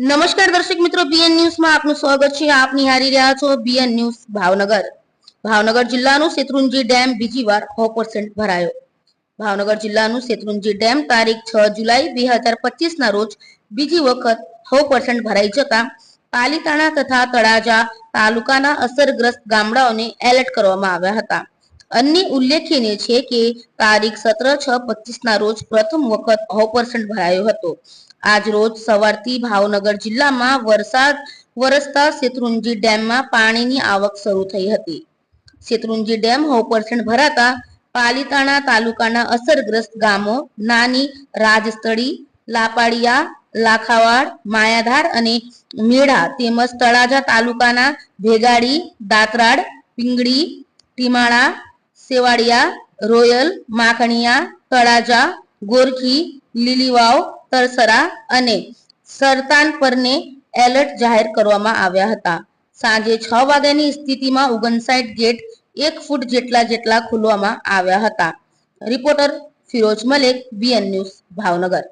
નમસ્કાર દર્શક મિત્રો બીએન ન્યૂઝમાં આપનું સ્વાગત છે. આપ નિહારી રહ્યા છો બીએન ન્યૂઝ ભાવનગર. ભાવનગર જિલ્લાનું શેત્રુંજી ડેમ બીજી વાર સો પર્સન્ટ ભરાયો. ભાવનગર જિલ્લાનું શેત્રુંજી ડેમ તારીખ છ જુલાઈ બે હજાર પચીસ ના રોજ બીજી વખત સો પર્સન્ટ ભરાઈ જતા પાલીતાણા તથા તળાજા તાલુકાના અસરગ્રસ્ત ગામડાઓને એલર્ટ કરવામાં આવ્યા હતા. અન્ય ઉલ્લેખનીય છે કે તારીખ સત્ર છ પચીસ ના રોજ પ્રથમ વખત સો પર્સન્ટ ભરાયો હતો. આજ રોજ સવારથી ભાવનગર જિલ્લામાં વરસાદ વરસતા શેત્રુંજી ડેમમાં પાણીની આવક શરૂ થઈ હતી. શેત્રુંજી ડેમ સો પર્સન્ટ ભરાતા પાલિતાણા તાલુકાના અસરગ્રસ્ત ગામો નાની રાજસ્થળી, લાપાડિયા, લાખાવાડ, માયાધાર અને મેળા તેમજ તળાજા તાલુકાના ભેગાડી, દાતરાડ, પિંગળી, ટીમાળા સેવાડિયા, રોયલ, માખણિયા, તળાજા, ગોરખી, લીલીવાવ, તરસરા અને સરતાનપરને એલર્ટ જાહેર કરવામાં આવ્યા હતા. સાંજે છ વાગ્યાની સ્થિતિમાં ઓગણસાઠ ગેટ એક ફૂટ જેટલા જેટલા ખોલવામાં આવ્યા હતા. Reporter Firoz Malek, BN news, Bhavnagar.